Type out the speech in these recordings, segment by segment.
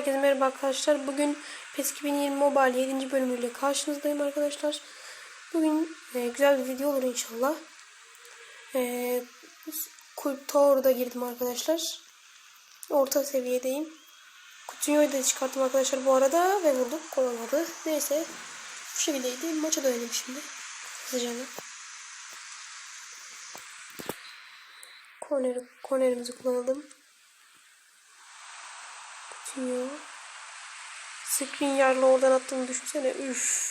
Herkese merhaba arkadaşlar. Bugün PES 2020 Mobile 7. bölümüyle karşınızdayım arkadaşlar. Bugün e, güzel bir video olur inşallah. E, Kulüp Tower'da girdim arkadaşlar. Orta seviyedeyim. Coutinho'yu da çıkarttım arkadaşlar bu arada ve vurduk. Gol. Neyse. Bu şekildeydi. Maça dönelim şimdi. Hızlıca. Korner, kornerimizi kullanalım. Coutinho. Screen yerle oradan attığını düşünsene. Üf.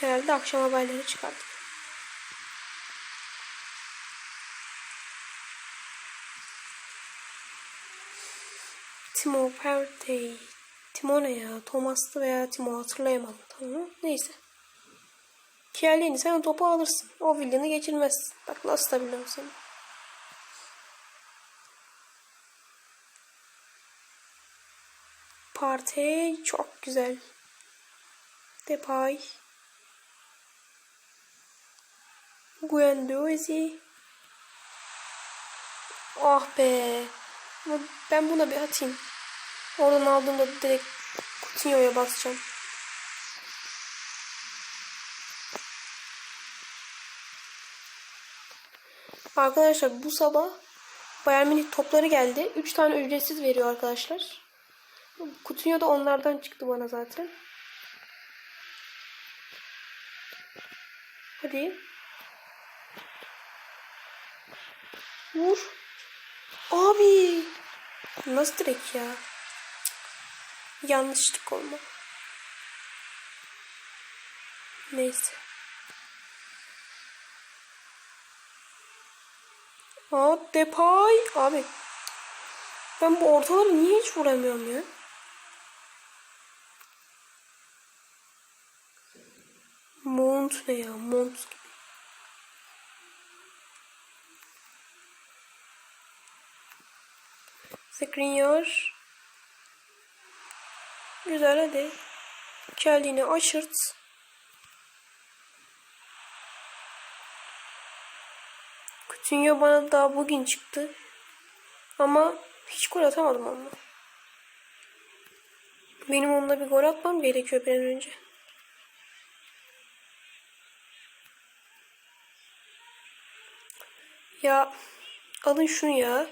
Herhalde akşam haberleri çıkardık. Timo Partey. Timo ne ya? Thomas'tı veya Timo hatırlayamadım. Tamam Neyse. Kielini sen topu alırsın. O Willian'ı geçirmez. Bak nasıl da biliyorum seni. Partey çok güzel. Depay. Guendouzi. Ah be. Ben buna bir atayım. Oradan aldığımda direkt Coutinho'ya basacağım. Arkadaşlar bu sabah Bayern Münih topları geldi. 3 tane ücretsiz veriyor arkadaşlar. Coutinho da onlardan çıktı bana zaten. Hadi. Vur. Abi. Nasıl direkt ya? Cık. Yanlışlık olma. Neyse. Aa Depay. Abi. Ben bu ortaları niye hiç vuramıyorum ya? Mont ne ya? Mont gibi. Güzel hadi. Kendini aşırt. Coutinho bana daha bugün çıktı. Ama hiç gol atamadım onunla. Benim onunla bir gol atmam gerekiyor bir an önce. Ya alın şunu ya.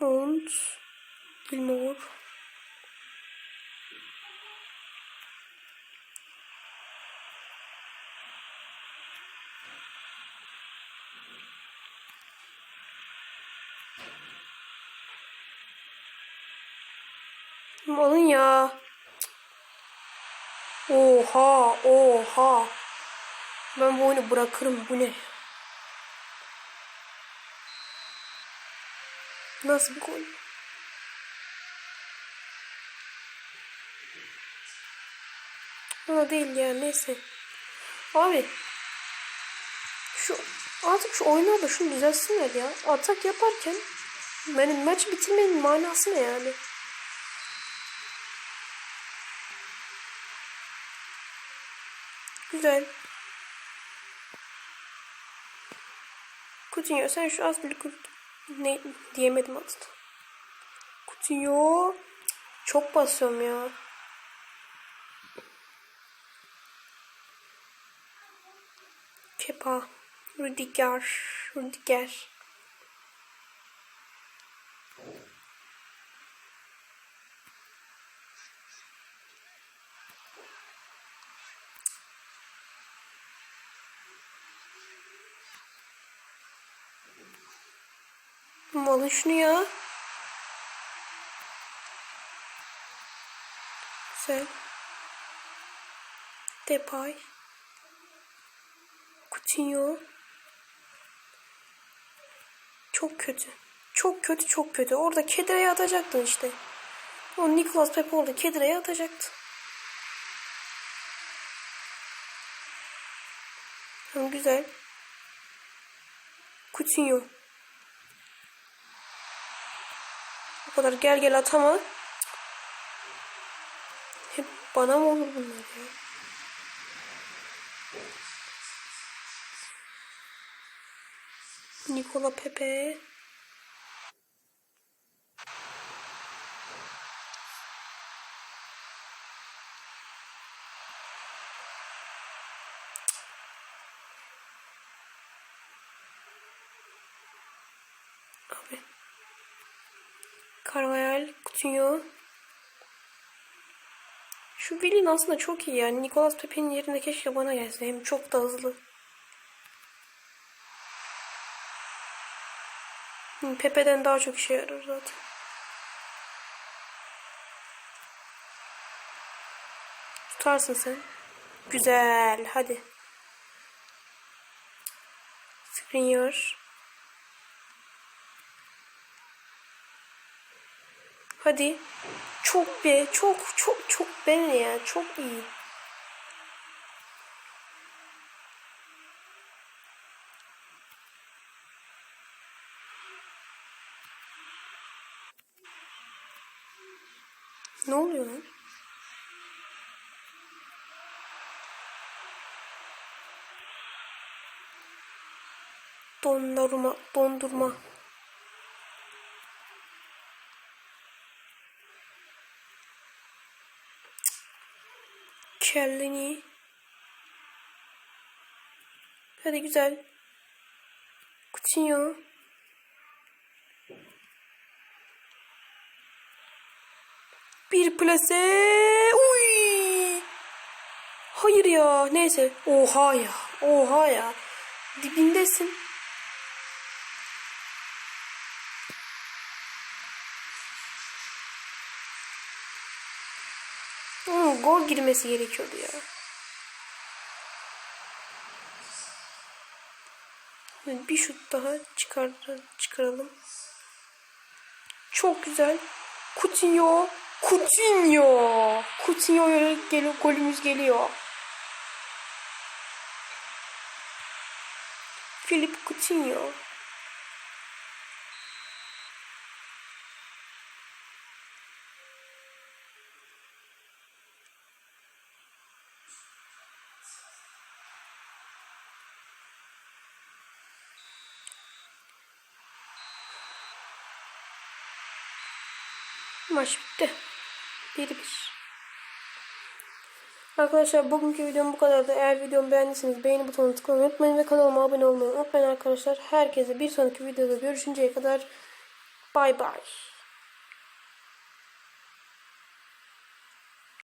Und Gilmore. Alın ya. Oha, oha. Ben bu oyunu bırakırım. Bu ne? Nasıl bir gol? Ama değil ya neyse. Abi. Şu artık şu oyunlarda şunu düzelsinler ya. Atak yaparken benim maç bitirmenin manası ne yani? Güzel. Coutinho sen şu az bir ne diyemedim adını. Coutinho çok basıyorum ya. Kepa, Rüdiger, Rüdiger. Alın şunu ya. Güzel. Depay. Coutinho. Çok kötü. Çok kötü çok kötü. Orada Kedire'ye atacaktın işte. O Nicolas Pepe orada Kedire'ye atacaktı. Güzel. Coutinho. O kadar gel gel atama. Hep bana mı olur bunlar ya? Nikola Pepe. Abi. Carvajal, Coutinho. Şu Willian aslında çok iyi yani. Nicolas Pepe'nin yerine keşke bana gelse. Hem çok da hızlı. Hı, Pepe'den daha çok işe yarar zaten. Tutarsın sen. Güzel. Hadi. Skriniar. Hadi. Çok be. Çok çok çok ben ya. Çok iyi. Ne oluyor lan? Dondurma, dondurma. Kelleni. Hadi güzel. Coutinho. Bir plase. Uy. Hayır ya. Neyse. Oha ya. Oha ya. Dibindesin. Hmm, gol girmesi gerekiyordu ya. Bir şut daha çıkar, çıkaralım. Çok güzel. Coutinho. Coutinho. Coutinho'ya geliyor, golümüz geliyor. Philip Coutinho. Maç bitti. 1-1. Arkadaşlar bugünkü videom bu kadardı. Eğer videomu beğendiyseniz beğeni butonuna tıklamayı unutmayın ve kanalıma abone olmayı unutmayın arkadaşlar. Herkese bir sonraki videoda görüşünceye kadar bay bay.